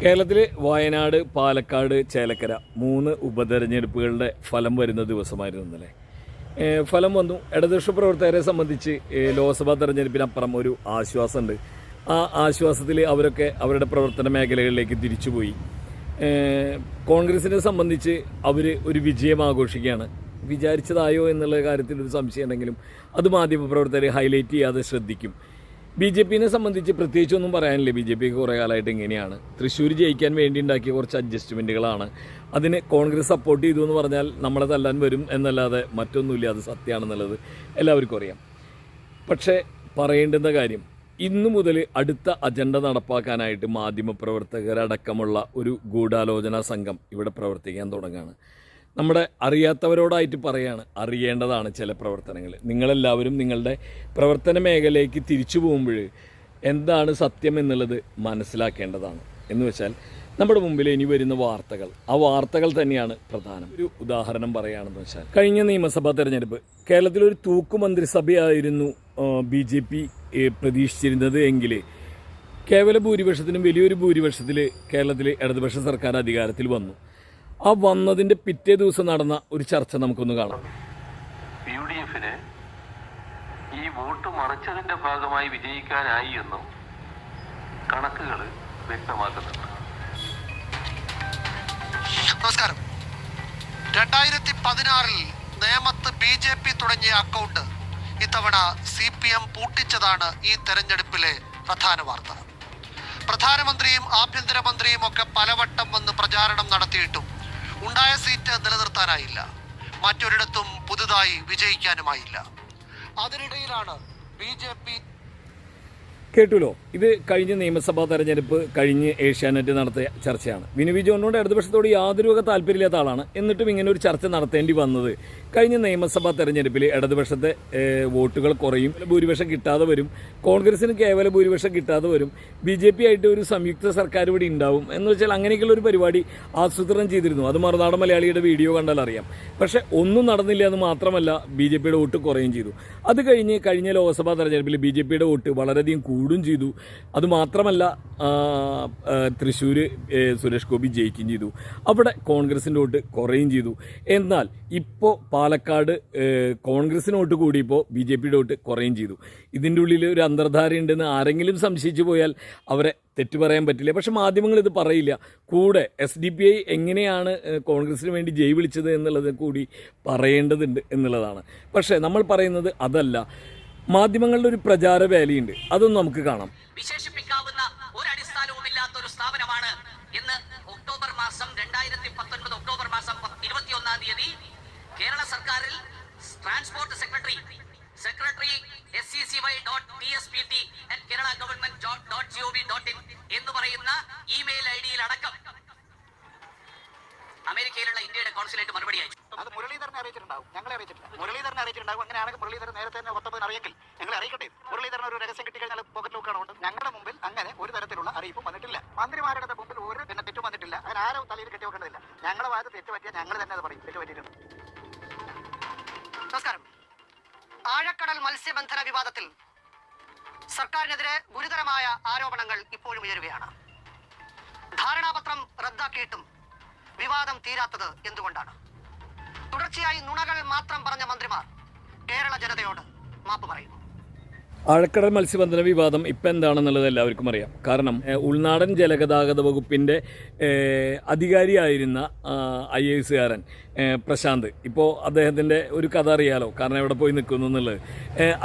കേരളത്തിൽ വയനാട് പാലക്കാട് ചേലക്കര മൂന്ന് ഉപതെരഞ്ഞെടുപ്പുകളുടെ ഫലം വരുന്ന ദിവസമായിരുന്നു ഇന്നലെ. ഫലം വന്നു. ഇടതുപക്ഷ പ്രവർത്തകരെ സംബന്ധിച്ച് ലോക്സഭാ തെരഞ്ഞെടുപ്പിനപ്പുറം ഒരു ആശ്വാസമുണ്ട്. ആ ആശ്വാസത്തിൽ അവരൊക്കെ അവരുടെ പ്രവർത്തന മേഖലകളിലേക്ക് തിരിച്ചുപോയി. കോൺഗ്രസിനെ സംബന്ധിച്ച് അവർ ഒരു വിജയം ആഘോഷിക്കുകയാണ്. വിചാരിച്ചതായോ എന്നുള്ള കാര്യത്തിൽ ഒരു സംശയമുണ്ടെങ്കിലും അത് മാധ്യമപ്രവർത്തകർ ഹൈലൈറ്റ് ചെയ്യാതെ ശ്രദ്ധിക്കും. ബി ജെ പിനെ സംബന്ധിച്ച് പ്രത്യേകിച്ചൊന്നും പറയാനില്ല? ബി ജെ പി കുറേ കാലമായിട്ട് ഇങ്ങനെയാണ്. തൃശ്ശൂർ ജയിക്കാൻ വേണ്ടി ഉണ്ടാക്കിയ കുറച്ച് അഡ്ജസ്റ്റ്മെന്റുകളാണ് അതിന് കോൺഗ്രസ് സപ്പോർട്ട് ചെയ്തു എന്ന് പറഞ്ഞാൽ നമ്മളെ തല്ലാൻ വരും എന്നല്ലാതെ മറ്റൊന്നുമില്ല അത് സത്യമാണെന്നുള്ളത് എല്ലാവർക്കും അറിയാം. പക്ഷേ പറയേണ്ടുന്ന കാര്യം ഇന്നു മുതൽ അടുത്ത അജണ്ട നടപ്പാക്കാനായിട്ട് മാധ്യമപ്രവർത്തകരടക്കമുള്ള ഒരു ഗൂഢാലോചനാ സംഘം ഇവിടെ പ്രവർത്തിക്കാൻ തുടങ്ങുകയാണ്. നമ്മുടെ അറിയാത്തവരോടായിട്ട് പറയാണ്. അറിയേണ്ടതാണ് ചില പ്രവർത്തനങ്ങൾ. നിങ്ങളെല്ലാവരും നിങ്ങളുടെ പ്രവർത്തന മേഖലയിലേക്ക് തിരിച്ചു പോകുമ്പോൾ എന്താണ് സത്യം എന്നുള്ളത് മനസ്സിലാക്കേണ്ടതാണ്. എന്ന് വെച്ചാൽ നമ്മുടെ മുമ്പിൽ ഇനി വരുന്ന വാർത്തകൾ. ആ വാർത്തകൾ തന്നെയാണ് പ്രധാനം. ഒരു ഉദാഹരണം പറയുകയാണെന്ന് വെച്ചാൽ കഴിഞ്ഞ നിയമസഭാ തെരഞ്ഞെടുപ്പ് കേരളത്തിലൊരു തൂക്കു മന്ത്രിസഭയായിരുന്നു ബി ജെ പി പ്രതീക്ഷിച്ചിരുന്നത് എങ്കിൽ കേവല ഭൂരിപക്ഷത്തിനും വലിയൊരു ഭൂരിപക്ഷത്തിൽ കേരളത്തിലെ ഇടതുപക്ഷ സർക്കാർ അധികാരത്തിൽ വന്നു. ആ വന്നതിന്റെ പിറ്റേ ദിവസം നടന്ന ഒരു ചർച്ച നമുക്കൊന്ന് കാണാം. യു ഡി എഫിന് ഈ വോട്ട് മറിച്ചതിന്റെ ഭാഗമായി വിജയിക്കാനായി എന്നും കണക്കുകൾ വ്യക്തമാക്കുന്നുണ്ട്. നമസ്കാരം. രണ്ടായിരത്തി പതിനാറിൽ നേമത്ത് ബി ജെ പി തുടങ്ങിയ അക്കൗണ്ട് ഇത്തവണ സി പി എം പൂട്ടിച്ചതാണ് ഈ തെരഞ്ഞെടുപ്പിലെ പ്രധാന വാർത്ത. പ്രധാനമന്ത്രിയും ആഭ്യന്തരമന്ത്രിയും ഒക്കെ പലവട്ടം വന്ന് പ്രചാരണം നടത്തിയിട്ടും ഉണ്ടായ സീറ്റ് നിലനിർത്താനായില്ല. മറ്റൊരിടത്തും പുതുതായി വിജയിക്കാനുമായില്ല. അതിനിടയിലാണ് ബി ജെ പി കേട്ടുല്ലോ ഇത് കഴിഞ്ഞ നിയമസഭാ തെരഞ്ഞെടുപ്പ് കഴിഞ്ഞ് ഏഷ്യാനെറ്റ് നടത്തിയ ചർച്ചയാണ്. വിനുവി ജോണിനോട് ഇടതുപക്ഷത്തോട് യാതൊരു വക താല്പര്യമില്ലാത്ത ആളാണ്. എന്നിട്ടും ഇങ്ങനെ ഒരു ചർച്ച നടത്തേണ്ടി വന്നത്. കഴിഞ്ഞ നിയമസഭാ തെരഞ്ഞെടുപ്പിൽ ഇടതുപക്ഷത്തെ വോട്ടുകൾ കുറയും ഭൂരിപക്ഷം കിട്ടാതെ വരും കോൺഗ്രസിന് കേവല ഭൂരിപക്ഷം കിട്ടാതെ വരും ബി ജെ പി ആയിട്ട് ഒരു സംയുക്ത സർക്കാർ ഇവിടെ ഉണ്ടാവും എന്ന് വെച്ചാൽ അങ്ങനെയൊക്കെയുള്ള ഒരു പരിപാടി ആസൂത്രണം ചെയ്തിരുന്നു. അത് മറുനാടൻ മലയാളിയുടെ വീഡിയോ കണ്ടാൽ അറിയാം. പക്ഷേ ഒന്നും നടന്നില്ല എന്ന് മാത്രമല്ല ബി ജെ പിയുടെ വോട്ട് കുറയും ചെയ്തു. അത് കഴിഞ്ഞ് കഴിഞ്ഞ ലോക്സഭാ തെരഞ്ഞെടുപ്പിൽ ബി ജെ പിയുടെ വോട്ട് വളരെയധികം കൂടും ചെയ്തു. അതുമാത്രമല്ല തൃശ്ശൂർ സുരേഷ് ഗോപി ജയിക്കുകയും ചെയ്തു. അവിടെ കോൺഗ്രസിന്റെ വോട്ട് കുറയും ചെയ്തു. എന്നാൽ ഇപ്പോൾ പാലക്കാട് കോൺഗ്രസിനോട്ട് കോൺഗ്രസിന് വോട്ട് കൂടിയപ്പോൾ ബി ജെ പിയുടെ വോട്ട് കുറയും ചെയ്തു. ഇതിന്റെ ഉള്ളിൽ ഒരു അന്തർധാരയുണ്ടെന്ന് ആരെങ്കിലും സംശയിച്ചു പോയാൽ അവരെ തെറ്റു പറയാൻ പറ്റില്ല. പക്ഷെ മാധ്യമങ്ങൾ ഇത് പറയില്ല. കൂടെ എസ് ഡി പി ഐ എങ്ങനെയാണ് കോൺഗ്രസിന് വേണ്ടി ജയ് വിളിച്ചത് എന്നുള്ളത് കൂടി പറയേണ്ടതുണ്ട് എന്നുള്ളതാണ്. പക്ഷേ നമ്മൾ പറയുന്നത് അതല്ല. മാധ്യമങ്ങളുടെ ഒരു പ്രചാര വേലയുണ്ട്. അതൊന്നും നമുക്ക് കാണാം. വിശേഷിപ്പിക്കാവുന്ന ഒരു അടിസ്ഥാനവുമില്ലാത്ത ഒരു സ്ഥാപനമാണ് ഇന്ന് ഒക്ടോബർ മാസം രണ്ടായിരത്തി പത്തൊൻപത് ഒക്ടോബർ മാസം ഇരുപത്തിയൊന്നാം തീയതി കേരള സർക്കാരിൽ ട്രാൻസ്പോർട്ട് സെക്രട്ടറി സെക്രട്ടറി അറിയിച്ചിട്ടുണ്ടാവും. ഞങ്ങളെ അറിയിച്ചിട്ടില്ല. മുരളീധരനെ അറിയിച്ചിട്ടുണ്ടാവും. അങ്ങനെയാണെങ്കിൽ മുരളീധരൻ നേരത്തെ തന്നെ ഒത്തപ്പതിന് അറിയിക്കൽ ഞങ്ങളെ അറിയിക്കട്ടെ. മുരളീധരൻ ഒരു രഹസ്യം കിട്ടിക്കഴിഞ്ഞാൽ പോക്കറ്റ് നോക്കുകയാണ് ഞങ്ങളുടെ മുമ്പിൽ അങ്ങനെ ഒരു തരത്തിലുള്ള അറിയിപ്പ് വന്നിട്ടില്ല. മന്ത്രിമാരുടെ മുമ്പിൽ ഒരു പിന്നെ തെറ്റും വന്നിട്ടില്ല. അങ്ങനെ ആരോ തലയിൽ കെട്ടി വെക്കേണ്ടതില്ല. ഞങ്ങളെ ഭാഗത്ത് തെറ്റ് പറ്റിയാൽ ഞങ്ങൾ തന്നെ അത് പറയും. തെറ്റ് പറ്റിയിട്ടുണ്ട്. നമസ്കാരം. ആഴക്കടൽ മത്സ്യബന്ധന വിവാദത്തിൽ സർക്കാരിനെതിരെ ഗുരുതരമായ ആരോപണങ്ങൾ ഇപ്പോഴും ഉയരുകയാണ്. ധാരണാപത്രം റദ്ദാക്കിയിട്ടും വിവാദം തീരാത്തത് എന്തുകൊണ്ടാണ്? തുടർച്ചയായി നുണകൾ മാത്രം പറഞ്ഞ മന്ത്രിമാർ കേരള ജനതയോട് മാപ്പ് പറയുന്നു. ആഴക്കടൽ മത്സ്യബന്ധന വിവാദം ഇപ്പം എന്താണെന്നുള്ളത് എല്ലാവർക്കും അറിയാം. കാരണം ഉൾനാടൻ ജലഗതാഗത വകുപ്പിന്റെ അധികാരിയായിരുന്ന ഐ എ എസുകാരൻ പ്രശാന്ത്. ഇപ്പോൾ അദ്ദേഹത്തിന്റെ ഒരു കഥ അറിയാലോ? കാരണം എവിടെ പോയി നിൽക്കുന്നു എന്നുള്ളത്.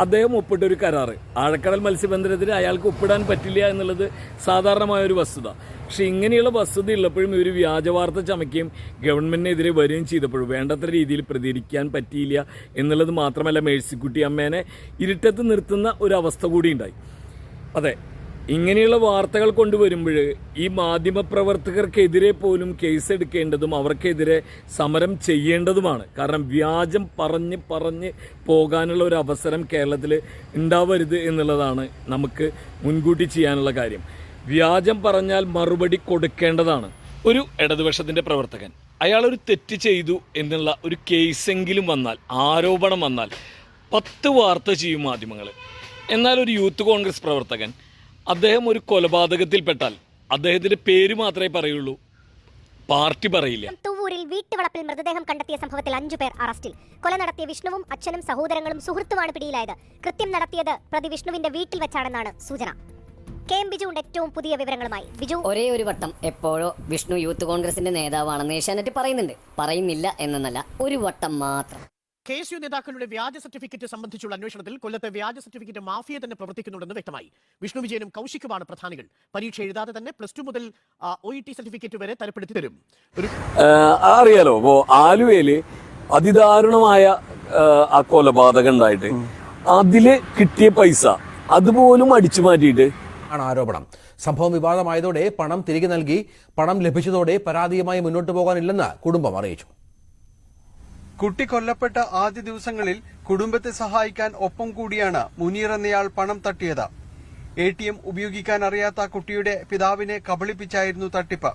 അദ്ദേഹം ഒപ്പിട്ട ഒരു കരാറ്. ആഴക്കടൽ മത്സ്യബന്ധനത്തിന് അയാൾക്ക് ഒപ്പിടാൻ പറ്റില്ല എന്നുള്ളത് സാധാരണമായ ഒരു വസ്തുത. പക്ഷെ ഇങ്ങനെയുള്ള വസ്തുത ഉള്ളപ്പോഴും ഇവർ വ്യാജ വാർത്ത ചമയ്ക്കുകയും ഗവൺമെന്റിനെതിരെ വരികയും ചെയ്തപ്പോഴും വേണ്ടത്ര രീതിയിൽ പ്രതികരിക്കാൻ പറ്റിയില്ല എന്നുള്ളത് മാത്രമല്ല മേഴ്സിക്കുട്ടി അമ്മേനെ ഇരുട്ടത്ത് നിർത്തുന്ന ഒരു അവസ്ഥ കൂടി ഉണ്ടായി. അതെ ഇങ്ങനെയുള്ള വാർത്തകൾ കൊണ്ടുവരുമ്പോൾ ഈ മാധ്യമപ്രവർത്തകർക്കെതിരെ പോലും കേസ് എടുക്കേണ്ടതും അവർക്കെതിരെ സമരം ചെയ്യേണ്ടതുമാണ്. കാരണം വ്യാജം പറഞ്ഞ് പറഞ്ഞ് പോകാനുള്ള ഒരു അവസരം കേരളത്തിൽ ഉണ്ടാവരുത് എന്നുള്ളതാണ് നമുക്ക് മുൻകൂട്ടി ചെയ്യാനുള്ള കാര്യം. വ്യാജം പറഞ്ഞാൽ മറുപടി കൊടുക്കേണ്ടതാണ്. ഒരു ഇടതുപക്ഷത്തിന്റെ പ്രവർത്തകൻ അയാൾ ഒരു തെറ്റ് ചെയ്തു എന്നുള്ള ഒരു കേസെങ്കിലും വന്നാൽ ആരോപണം വന്നാൽ പത്ത് വാർത്ത ചെയ്യും മാധ്യമങ്ങൾ. എന്നാൽ ഒരു യൂത്ത് കോൺഗ്രസ് പ്രവർത്തകൻ അദ്ദേഹം ഒരു കൊലപാതകത്തിൽപ്പെട്ടാൽ അദ്ദേഹത്തിന്റെ പേര് മാത്രമേ പറയുള്ളൂ. പാർട്ടി പറയില്ല. തൂവൂരിൽ വീട്ടുവളപ്പിൽ മൃതദേഹം കണ്ടെത്തിയ സംഭവത്തിൽ അഞ്ചു പേർ അറസ്റ്റിൽ. കൊല നടത്തിയ വിഷ്ണുവും അച്ഛനും സഹോദരങ്ങളും സുഹൃത്തുമാണ് പിടിയിലായത്. കൃത്യം നടത്തിയത് പ്രതി വിഷ്ണുവിന്റെ വീട്ടിൽ വെച്ചാണെന്നാണ് സൂചന. കെ ഏറ്റവും പുതിയ വിവരങ്ങളുമായി. ബിജു? ഒരേ ഒരു വട്ടം എപ്പോഴോ വിഷ്ണു യൂത്ത് കോൺഗ്രസിന്റെ നേതാവാണെന്ന് ഏഷ്യാനെറ്റ് പറയുന്നുണ്ട്. പറയുന്നില്ല എന്നല്ല ഒരു വട്ടം മാത്രം. കെ എസ് യു നേതാക്കളുടെ വ്യാജ സർട്ടിഫിക്കറ്റ് സംബന്ധിച്ചുള്ള അന്വേഷണത്തിൽ കൊല്ലത്തെ വ്യാജ സർട്ടിഫിക്കറ്റ് മാഫിയ തന്നെ പ്രവർത്തിക്കുന്നുണ്ടെന്ന് വ്യക്തമായി. വിഷ്ണു വിജയനും കൗശിക്കുമാണ് പ്രധാനികൾ. പരീക്ഷ എഴുതാതെ തന്നെ പ്ലസ് ടു മുതൽ ഒ ടി സർട്ടിഫിക്കറ്റ് വരെ തരപ്പെടുത്തി തരും. അറിയാലോ ഇപ്പോ ആലുവയിൽ അതിദാരുണമായ ആ കൊലപാതകം ഉണ്ടായിട്ട് അതിൽ കിട്ടിയ പൈസ അതുപോലും അടിച്ചു മാറ്റിയിട്ട് ആണ് ആരോപണം സംഭവം വിവാദമായതോടെ പണം തിരികെ നൽകി പണം ലഭിച്ചതോടെ പരാതിയുമായി മുന്നോട്ട് പോകാനില്ലെന്ന് കുടുംബം അറിയിച്ചു കുട്ടി കൊല്ലപ്പെട്ട ആദ്യ ദിവസങ്ങളിൽ കുടുംബത്തെ സഹായിക്കാൻ ഒപ്പം കൂടിയാണ് മുനീർ എന്നയാൾ പണം തട്ടിയത് എ ടി എം ഉപയോഗിക്കാൻ അറിയാത്ത കുട്ടിയുടെ പിതാവിനെ കബളിപ്പിച്ചായിരുന്നു തട്ടിപ്പ്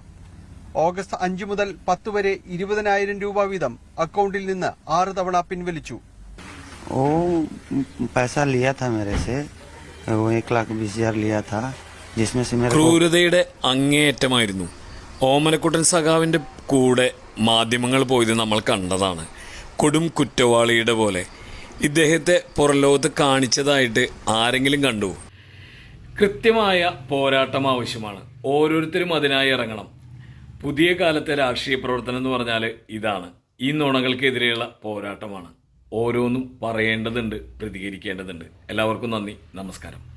ഓഗസ്റ്റ് അഞ്ചു മുതൽ പത്ത് വരെ ഇരുപതിനായിരം രൂപ വീതം അക്കൗണ്ടിൽ നിന്ന് ആറ് തവണ പിൻവലിച്ചു वो पैसा लिया था मेरे से वो एक लाख बीस हजार लिया था जिसमें से मेरे को ക്രൂരതയുടെ അങ്ങേയറ്റമായിരുന്നു ഓമനക്കുട്ടൻ സഖാവിന്റെ കൂടെ മാധ്യമങ്ങൾ പോയത് നമ്മൾ കണ്ടതാണ് കൊടും കുറ്റവാളിയുടെ പോലെ ഇദ്ദേഹത്തെ പുറലോകത്ത് കാണിച്ചതായിട്ട് ആരെങ്കിലും കണ്ടു കൃത്യമായ പോരാട്ടം ആവശ്യമാണ് ഓരോരുത്തരും അതിനായി ഇറങ്ങണം പുതിയ കാലത്തെ രാഷ്ട്രീയ പ്രവർത്തനം എന്ന് പറഞ്ഞാൽ ഇതാണ് ഈ നുണകൾക്കെതിരെയുള്ള പോരാട്ടമാണ് ഓരോന്നും പറയേണ്ടതുണ്ട് പ്രതികരിക്കേണ്ടതുണ്ട്. എല്ലാവർക്കും നന്ദി. നമസ്കാരം.